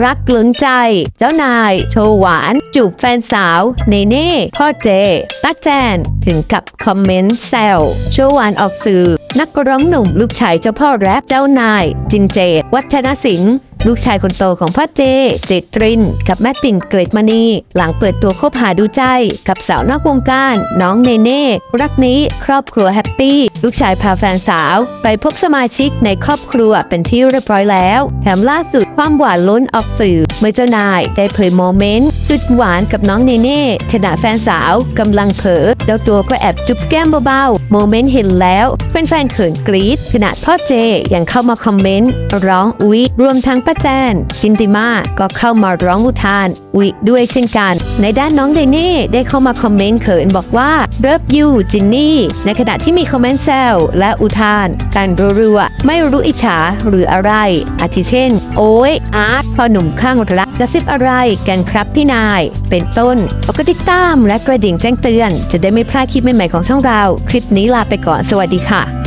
รักล้นใจ เจ้านาย โชว์หวาน จูบแฟนสาว เนเน่ พ่อเจป้าแจน ถึงกับคอมเมนต์แซวโชว์หวานออกสื่อ นักร้องหนุ่มลูกชายเจ้าพ่อแรปเจ้านาย จินเจ วัฒนสิงห์ ลูกชายคนโตของพ่อเจ เจตริน กับแม่ปิ่นเกรดมณี หลังเปิดตัวคบหาดูใจ กับสาวนอกวงการ น้องเนเน่ รักนี้ครอบครัวแฮปปี้ ลูกชายพาแฟนสาว ไปพบสมาชิกในครอบครัวเป็นที่เรียบร้อยแล้ว แถมล่าสุดความหวานล้นออกสื่อ เมื่อเจ้านายได้เผยโมเมนต์สุดหวานกับน้องเนเน่ขณะแฟนสาวกำลังเผลอเจ้าตัวก็แอบจุ๊บแก้มเบาๆ โมเมนต์เห็นแล้วแฟนๆเขินกรี๊ดขณะพ่อเจยังเข้ามาคอมเมนต์ร้องอุ๊ยรวมทั้งปาแจนจินติมาก็เข้ามาร้องอุทานอุ๊ยด้วยเช่นกัน ในด้านน้องเดเน่ได้เข้ามาคอมเมนต์เขินบอกว่าเริฟยูจินนี่ในขณะที่มีคอมเมนต์แซวและอุทานการรัวๆไม่รู้อิจฉาหรืออะไร อาทิเช่น โอ้ยอาร์ตพอหนุ่มข้างรักจะซิบอะไรกันครับพี่นาย เป็นต้นปกติตามและกระดิ่งแจ้งเตือน จะได้ไม่พลาดคลิปใหม่ๆของช่องเรา คลิปนี้ลาไปก่อนสวัสดีค่ะ